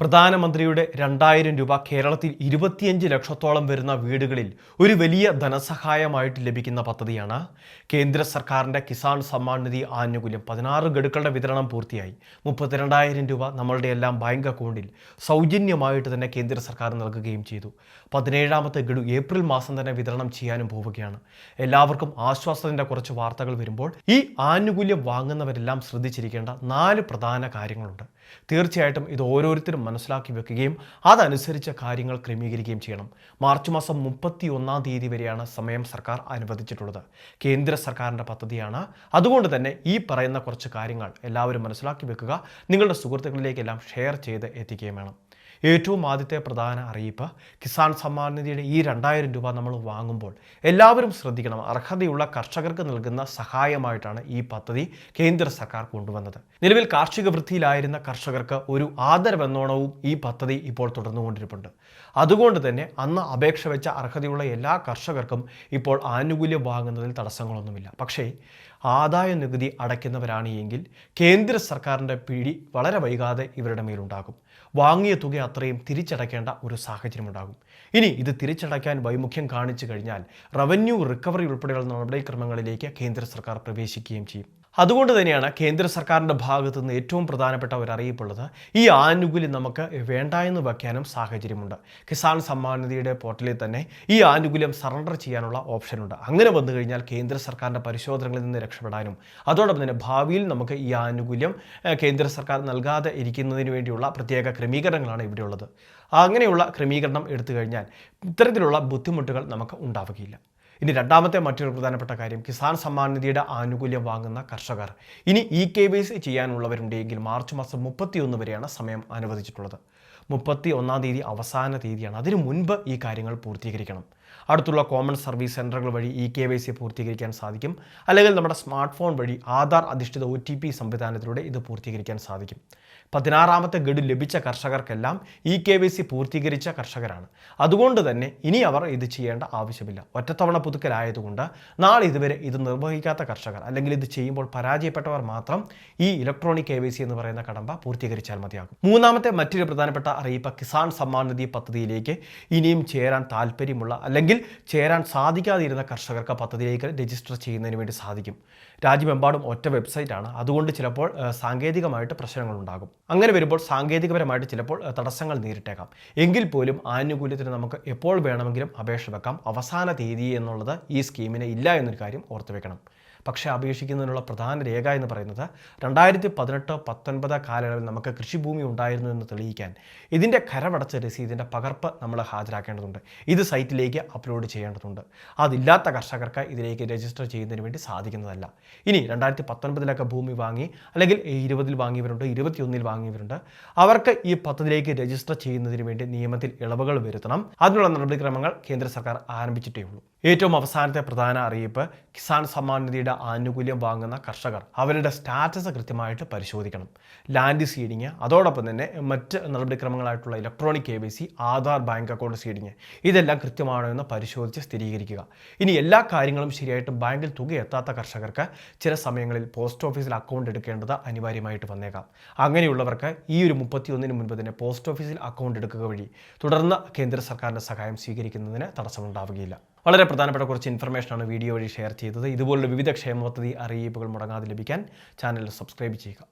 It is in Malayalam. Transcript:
പ്രധാനമന്ത്രിയുടെ രണ്ടായിരം രൂപ കേരളത്തിൽ ഇരുപത്തിയഞ്ച് ലക്ഷത്തോളം വരുന്ന വീടുകളിൽ ഒരു വലിയ ധനസഹായമായിട്ട് ലഭിക്കുന്ന പദ്ധതിയാണ്. കേന്ദ്ര സർക്കാരിന്റെ കിസാൻ സമ്മാൻ നിധി ആനുകൂല്യം പതിനാറ് ഗഡുക്കളുടെ വിതരണം പൂർത്തിയായി. മുപ്പത്തിരണ്ടായിരം രൂപ നമ്മളുടെ എല്ലാം ബാങ്ക് അക്കൗണ്ടിൽ സൗജന്യമായിട്ട് തന്നെ കേന്ദ്ര സർക്കാർ നൽകുകയും ചെയ്തു. പതിനേഴാമത്തെ ഗഡു ഏപ്രിൽ മാസം തന്നെ വിതരണം ചെയ്യാനും പോവുകയാണ്. എല്ലാവർക്കും ആശ്വാസത്തിന്റെ കുറച്ച് വാർത്തകൾ വരുമ്പോൾ ഈ ആനുകൂല്യം വാങ്ങുന്നവരെല്ലാം ശ്രദ്ധിച്ചിരിക്കേണ്ട നാല് പ്രധാന കാര്യങ്ങളുണ്ട്. തീർച്ചയായിട്ടും ഇത് ഓരോരുത്തരും മനസ്സിലാക്കി വെക്കുകയും അതനുസരിച്ച കാര്യങ്ങൾ ക്രമീകരിക്കുകയും ചെയ്യണം. മാർച്ച് മാസം മുപ്പത്തി ഒന്നാം തീയതി വരെയാണ് സമയം സർക്കാർ അനുവദിച്ചിട്ടുള്ളത്. കേന്ദ്ര സർക്കാരിന്റെ പദ്ധതിയാണ്. അതുകൊണ്ട് തന്നെ ഈ പറയുന്ന കുറച്ച് കാര്യങ്ങൾ എല്ലാവരും മനസ്സിലാക്കി വെക്കുക. നിങ്ങളുടെ സുഹൃത്തുക്കളിലേക്കെല്ലാം ഷെയർ ചെയ്ത് എത്തിക്കുകയും വേണം. ഏറ്റവും ആദ്യത്തെ പ്രധാന അറിയിപ്പ് കിസാൻ സമ്മാൻ നിധിയുടെ ഈ രണ്ടായിരം രൂപ നമ്മൾ വാങ്ങുമ്പോൾ എല്ലാവരും ശ്രദ്ധിക്കണം. അർഹതയുള്ള കർഷകർക്ക് നൽകുന്ന സഹായമായിട്ടാണ് ഈ പദ്ധതി കേന്ദ്ര സർക്കാർ കൊണ്ടുവന്നത്. നിലവിൽ കാർഷിക വൃത്തിയിലായിരുന്ന കർഷകർക്ക് ഒരു ആദരവെന്നോണവും ഈ പദ്ധതി ഇപ്പോൾ തുടർന്നുകൊണ്ടിരിപ്പുണ്ട്. അതുകൊണ്ട് തന്നെ അന്ന് അപേക്ഷ വെച്ച അർഹതയുള്ള എല്ലാ കർഷകർക്കും ഇപ്പോൾ ആനുകൂല്യം വാങ്ങുന്നതിൽ തടസ്സങ്ങളൊന്നുമില്ല. പക്ഷേ ആദായ നികുതി അടയ്ക്കുന്നവരാണ് എങ്കിൽ കേന്ദ്ര സർക്കാരിന്റെ പിടി വളരെ വൈകാതെ ഇവരുടെ മേലുണ്ടാകും. വാങ്ങിയ തുക അത്രയും തിരിച്ചടയ്ക്കേണ്ട ഒരു സാഹചര്യമുണ്ടാകും. ഇനി ഇത് തിരിച്ചടയ്ക്കാൻ വൈമുഖ്യം കാണിച്ചു കഴിഞ്ഞാൽ റവന്യൂ റിക്കവറി ഉൾപ്പെടെയുള്ള നടപടിക്രമങ്ങളിലേക്ക് കേന്ദ്ര സർക്കാർ പ്രവേശിക്കുകയും ചെയ്യും. അതുകൊണ്ട് തന്നെയാണ് കേന്ദ്ര സർക്കാരിന്റെ ഭാഗത്തു നിന്ന് ഏറ്റവും പ്രധാനപ്പെട്ട ഒരു അറിയിപ്പുള്ളത് ഈ ആനുകൂല്യം നമുക്ക് വേണ്ട എന്ന് വയ്ക്കാനും സാഹചര്യമുണ്ട്. കിസാൻ സമ്മാൻ നിധിയുടെ പോർട്ടലിൽ തന്നെ ഈ ആനുകൂല്യം സറണ്ടർ ചെയ്യാനുള്ള ഓപ്ഷനുണ്ട് അങ്ങനെ വന്നു കഴിഞ്ഞാൽ കേന്ദ്ര സർക്കാരിന്റെ പരിശോധനകളിൽ നിന്ന് രക്ഷപ്പെടാനും അതോടൊപ്പം തന്നെ ഭാവിയിൽ നമുക്ക് ഈ ആനുകൂല്യം കേന്ദ്ര സർക്കാർ നൽകാതെ ഇരിക്കുന്നതിന് വേണ്ടിയുള്ള പ്രത്യേക ക്രമീകരണങ്ങളാണ് ഇവിടെയുള്ളത്. അങ്ങനെയുള്ള ക്രമീകരണം എടുത്തു കഴിഞ്ഞാൽ ഇത്തരത്തിലുള്ള ബുദ്ധിമുട്ടുകൾ നമുക്ക് ഉണ്ടാവുകയില്ല. ഇനി രണ്ടാമത്തെ മറ്റൊരു പ്രധാനപ്പെട്ട കാര്യം കിസാൻ സമ്മാൻ നിധിയുടെ ആനുകൂല്യം വാങ്ങുന്ന കർഷകർ. ഇനി ഇ കെ വൈ സി ചെയ്യാനുള്ളവരുണ്ടെങ്കിൽ മാർച്ച് മാസം മുപ്പത്തിയൊന്ന് വരെയാണ് സമയം അനുവദിച്ചിട്ടുള്ളത്. മുപ്പത്തി ഒന്നാം തീയതി അവസാന തീയതിയാണ്. അതിനു മുൻപ് ഈ കാര്യങ്ങൾ പൂർത്തീകരിക്കണം. അടുത്തുള്ള കോമൺ സർവീസ് സെന്ററുകൾ വഴി ഇ കെ വൈ സി പൂർത്തീകരിക്കാൻ സാധിക്കും. അല്ലെങ്കിൽ നമ്മുടെ സ്മാർട്ട് ഫോൺ വഴി ആധാർ അധിഷ്ഠിത ഒ ടി പി സംവിധാനത്തിലൂടെ ഇത് പൂർത്തീകരിക്കാൻ സാധിക്കും. പതിനാറാമത്തെ ഗഡു ലഭിച്ച കർഷകർക്കെല്ലാം ഇ കെ വൈ സി പൂർത്തീകരിച്ച കർഷകരാണ്. അതുകൊണ്ട് തന്നെ ഇനി അവർ ഇത് ചെയ്യേണ്ട ആവശ്യമില്ല. ഒറ്റത്തവണ പുതുക്കലായതുകൊണ്ട് നാളെ ഇതുവരെ ഇത് നിർവഹിക്കാത്ത കർഷകർ അല്ലെങ്കിൽ ഇത് ചെയ്യുമ്പോൾ പരാജയപ്പെട്ടവർ മാത്രം ഈ ഇലക്ട്രോണിക് കെ വൈ സി എന്ന് പറയുന്ന കടമ്പ പൂർത്തീകരിച്ചാൽ മതിയാകും. മൂന്നാമത്തെ മറ്റൊരു പ്രധാനപ്പെട്ട അറിയിപ്പ് കിസാൻ സമ്മാൻ നിധി പദ്ധതിയിലേക്ക് ഇനിയും ചേരാൻ താല്പര്യമുള്ള അല്ലെങ്കിൽ ചേരാൻ സാധിക്കാതിരുന്ന കർഷകർക്ക് പദ്ധതിയിലേക്ക് രജിസ്റ്റർ ചെയ്യുന്നതിന് വേണ്ടി സാധിക്കും. രാജ്യമെമ്പാടും ഒറ്റ വെബ്സൈറ്റാണ് അതുകൊണ്ട് ചിലപ്പോൾ സാങ്കേതികമായിട്ട് പ്രശ്നങ്ങളുണ്ടാകും. അങ്ങനെ വരുമ്പോൾ സാങ്കേതികപരമായിട്ട് ചിലപ്പോൾ തടസ്സങ്ങൾ നേരിട്ടേക്കാം. എങ്കിൽ പോലും ആനുകൂല്യത്തിന് നമുക്ക് എപ്പോൾ വേണമെങ്കിലും അപേക്ഷ വെക്കാം. അവസാന തീയതി എന്നുള്ളത് ഈ സ്കീമിന് ഇല്ല എന്നൊരു കാര്യം ഓർത്തു വെക്കണം. പക്ഷേ അപേക്ഷിക്കുന്നതിനുള്ള പ്രധാന രേഖ എന്ന് പറയുന്നത് രണ്ടായിരത്തി പതിനെട്ട് പത്തൊൻപത് കാലയളവിൽ നമുക്ക് കൃഷിഭൂമി ഉണ്ടായിരുന്നു എന്ന് തെളിയിക്കാൻ ഇതിന്റെ കരമടച്ച രസീതിന്റെ പകർപ്പ് നമ്മൾ ഹാജരാക്കേണ്ടതുണ്ട്. ഇത് സൈറ്റിലേക്ക് അപ്ലോഡ് ചെയ്യേണ്ടതുണ്ട്. അതില്ലാത്ത കർഷകർക്ക് ഇതിലേക്ക് രജിസ്റ്റർ ചെയ്യുന്നതിന് വേണ്ടി സാധിക്കുന്നതല്ല. ഇനി രണ്ടായിരത്തി പത്തൊൻപതിലൊക്കെ ഭൂമി വാങ്ങി അല്ലെങ്കിൽ ഇരുപതിൽ വാങ്ങിയവരുണ്ട് ഇരുപത്തിയൊന്നിൽ വാങ്ങിയവരുണ്ട് അവർക്ക് ഈ പദ്ധതിയിലേക്ക് രജിസ്റ്റർ ചെയ്യുന്നതിന് വേണ്ടി നിയമത്തിൽ ഇളവുകൾ വരുത്തണം. അതിനുള്ള നടപടിക്രമങ്ങൾ കേന്ദ്ര സർക്കാർ ആരംഭിച്ചിട്ടേ ഉള്ളൂ. ഏറ്റവും അവസാനത്തെ പ്രധാന അറിയിപ്പ് കിസാൻ സമ്മാൻ നിധിയുടെ ആനുകൂല്യം വാങ്ങുന്ന കർഷകർ. അവരുടെ സ്റ്റാറ്റസ് കൃത്യമായിട്ട് പരിശോധിക്കണം. ലാൻഡ് സീഡിങ് അതോടൊപ്പം തന്നെ മറ്റ് നടപടിക്രമങ്ങളായിട്ടുള്ള electronic K Aadhaar bank account seeding ഇതെല്ലാം കൃത്യമാണോ എന്ന് പരിശോധിച്ച് സ്ഥിരീകരിക്കുക. ഇനി എല്ലാ കാര്യങ്ങളും ശരിയായിട്ട് ബാങ്കിൽ തുക എത്താത്ത കർഷകർക്ക് ചില സമയങ്ങളിൽ പോസ്റ്റ് ഓഫീസിൽ അക്കൗണ്ട് എടുക്കേണ്ടത് അനിവാര്യമായിട്ട് വന്നേക്കാം. അങ്ങനെയുള്ളവർക്ക് ഈ ഒരു മുപ്പത്തിയൊന്നിന് മുൻപ് തന്നെ പോസ്റ്റ് ഓഫീസിൽ അക്കൗണ്ട് എടുക്കുക വഴി തുടർന്ന് കേന്ദ്ര സർക്കാരിന്റെ സഹായം സ്വീകരിക്കുന്നതിന് തടസ്സമുണ്ടാവുകയില്ല. വളരെ പ്രധാനപ്പെട്ട കുറച്ച് ഇൻഫർമേഷനാണ് വീഡിയോ വഴി ഷെയർ ചെയ്തത്. ഇതുപോലുള്ള വിവിധ ക്ഷേമ പദ്ധതി അറിയിപ്പുകൾ മുടങ്ങാതെ ലഭിക്കാൻ ചാനൽ സബ്സ്ക്രൈബ് ചെയ്യുക.